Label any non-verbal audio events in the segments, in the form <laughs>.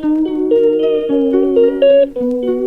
Thank you.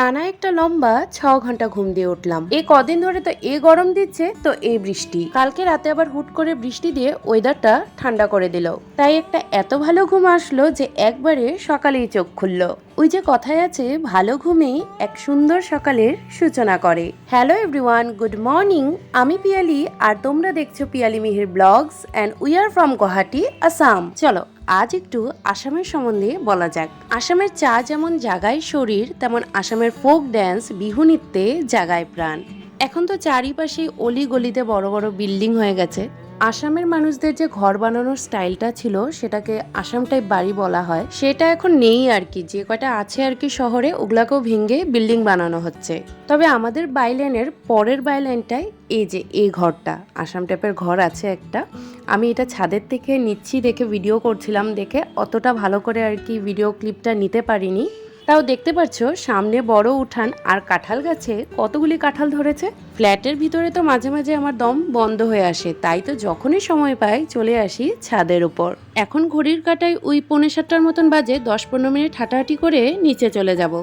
টানা একটা লম্বা ছ ঘণ্টা ঘুম দিয়ে উঠলাম। এ কদিন ধরে তো এ গরম দিচ্ছে, তো এই বৃষ্টি। কালকে রাতে আবার হুট করে বৃষ্টি দিয়ে ওয়েদারটা ঠান্ডা করে দিল। তাই একটা এত ভালো ঘুম আসলো যে একবারে সকালেই চোখ খুললো। ওই যে কথায় আছে, ভালো ঘুমেই এক সুন্দর সকালের সূচনা করে। হ্যালো এভরিওয়ান গুড মর্নিং আমি পিয়ালি, আর তোমরা দেখছ Piyali Mihir blogs and we are from Guwahati Assam চলো আজ একটু আসামের সম্বন্ধে বলা যাক। আসামের চা যেমন জাগায় শরীর, তেমন আসামের ফোক ড্যান্স, বিহু নৃত্যে জাগায় প্রাণ। এখন তো চারিপাশে অলি গলিতে বড় বড় বিল্ডিং হয়ে গেছে। আসামের মানুষদের যে ঘর বানানোর স্টাইলটা ছিল, সেটাকে আসাম টাইপ বাড়ি বলা হয়। সেটা এখন নেই আর কি, যে কয়টা আছে আর কি শহরে, ওগুলাকেও ভেঙে বিল্ডিং বানানো হচ্ছে। তবে আমাদের বাইলাইনের পরের বাইলাইনটাই এই যে, এই ঘরটা, আসাম টাইপের ঘর আছে একটা। আমি এটা ছাদের থেকে নিচ্ছি দেখে ভিডিও করছিলাম দেখে, অতটা ভালো করে আর কি ভিডিও ক্লিপটা নিতে পারিনি। তাও দেখতে পাচ্ছ সামনে বড় উঠান আর কাঁঠাল গাছে কতগুলি কাঁঠাল ধরেছে? ফ্ল্যাটের ভিতরে তো মাঝে মাঝে আমার দম বন্ধ হয়ে আসে, তাই তো যখনই সময় পাই চলে আসি ছাদের উপর। এখন ঘড়ির কাটায় ওই পৌনে সাতটার মতন বাজে দশ পনেরো মিনিট হাঁটাহাঁটি করে নিচে চলে যাব।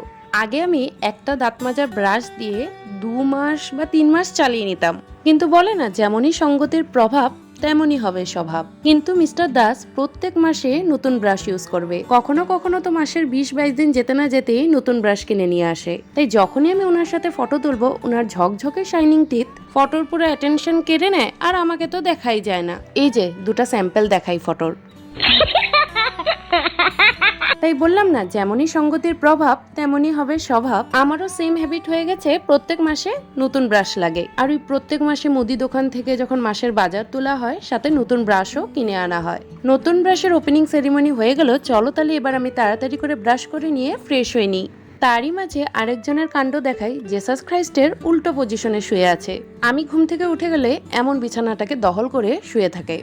আগে আমি একটা দাঁত মাজার ব্রাশ দিয়ে দু মাস বা তিন মাস চালিয়ে নিতাম। কিন্তু বলে না, যেমনই সঙ্গতির প্রভাব তেমনই হবে স্বভাব। কিন্তু মিস্টার দাস প্রত্যেক মাসে নতুন ব্রাশ ইউজ করবে। কখনো কখনো তো মাসের বিশ বাইশ দিন যেতে না যেতেই নতুন ব্রাশ কিনে নিয়ে আসে। তাই যখনই আমি ওনার সাথে ফটো তুলবো, ওনার ঝকঝকে শাইনিং টিথ ফটোর পুরো অ্যাটেনশন কেড়ে নেয় আর আমাকে তো দেখাই যায় না। এই যে, দুটা স্যাম্পেল দেখাই ফটোর <laughs> তাই বললাম না, যেমনই সঙ্গতির প্রভাব, তেমনই হবে স্বভাব। আমারও সেম হ্যাবিট হয়ে গেছে, প্রত্যেক মাসে নতুন ব্রাশ লাগে। আর ওই প্রত্যেক মাসে মুদি দোকান থেকে যখন মাসের বাজার তোলা হয়, সাথে নতুন ব্রাশও কিনে আনা হয়। নতুন ব্রাশের ওপেনিং সেরিমনি হয়ে গেল, চলো তাহলে এবার আমি তাড়াতাড়ি করে ব্রাশ করে নিয়ে ফ্রেশ হয়ে নিই। তারই মাঝে আরেকজনের কাণ্ড দেখাই জেসাস খ্রাইস্টের উল্টো পজিশনে শুয়ে আছে। আমি ঘুম থেকে উঠে গেলে এমন বিছানাটাকে দখল করে শুয়ে থাকে।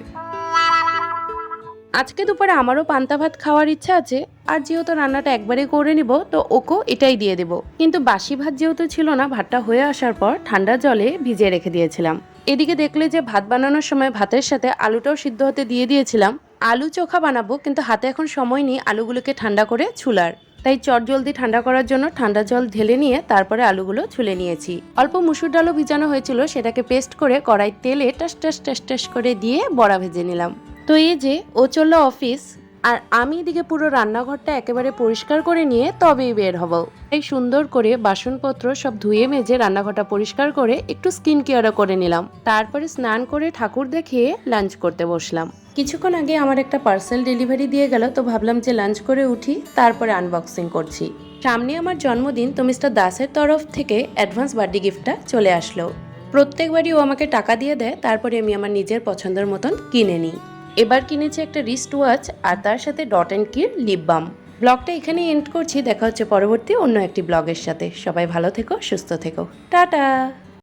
আজকে দুপুরে আমারও পান্তা ভাত খাওয়ার ইচ্ছা আছে, আর যেহেতু রান্নাটা একবারে করে নিব, তো ওকেও এটাই দিয়ে দেব। কিন্তু বাসি ভাত যেহেতু ছিল না, ভাতটা হয়ে আসার পর ঠান্ডা জলে ভিজিয়ে রেখে দিয়েছিলাম। এদিকে দেখলে যে ভাত বানানোর সময় ভাতের সাথে আলুটাও সিদ্ধ হতে দিয়ে দিয়েছিলাম। আলু চোখা বানাবো, কিন্তু হাতে এখন সময় নেই আলুগুলোকে ঠান্ডা করে ছুলার। তাই চট জলদি ঠান্ডা করার জন্য ঠান্ডা জল ঢেলে নিয়ে তারপরে আলুগুলো ছুলে নিয়েছি। অল্প মুসুর ডালও ভিজানো হয়েছিল, সেটাকে পেস্ট করে কড়াই তেলে টাস টাস টাস টাস করে দিয়ে বড়া ভেজে নিলাম। তো এই যে, ও চলল অফিস, আর আমি এদিকে পুরো রান্নাঘরটা একেবারে পরিষ্কার করে নিয়ে তবেই বের হব। এই সুন্দর করে বাসনপত্র সব ধুয়ে মেজে রান্নাঘরটা পরিষ্কার করে একটু স্কিন কেয়ারও করে নিলাম। তারপরে স্নান করে ঠাকুর দেখিয়ে লাঞ্চ করতে বসলাম। কিছুক্ষণ আগে আমার একটা পার্সেল ডেলিভারি দিয়ে গেল, তো ভাবলাম যে লাঞ্চ করে উঠি, তারপরে আনবক্সিং করছি। সামনে আমার জন্মদিন, তো মিস্টার দাসের তরফ থেকে অ্যাডভান্স বার্থডে গিফটটা চলে আসলো। প্রত্যেকবারই ও আমাকে টাকা দিয়ে দেয়, তারপরে আমি আমার নিজের পছন্দের মতন কিনে নিই। এবার কিনেছি একটা রিস্ট ওয়াচ আর তার সাথে dot and Kiir lip balm ব্লগটা এখানেই এন্ড করছি, দেখা হচ্ছে পরবর্তী অন্য একটি ব্লগের সাথে। সবাই ভালো থেকো, সুস্থ থেকো। টাটা!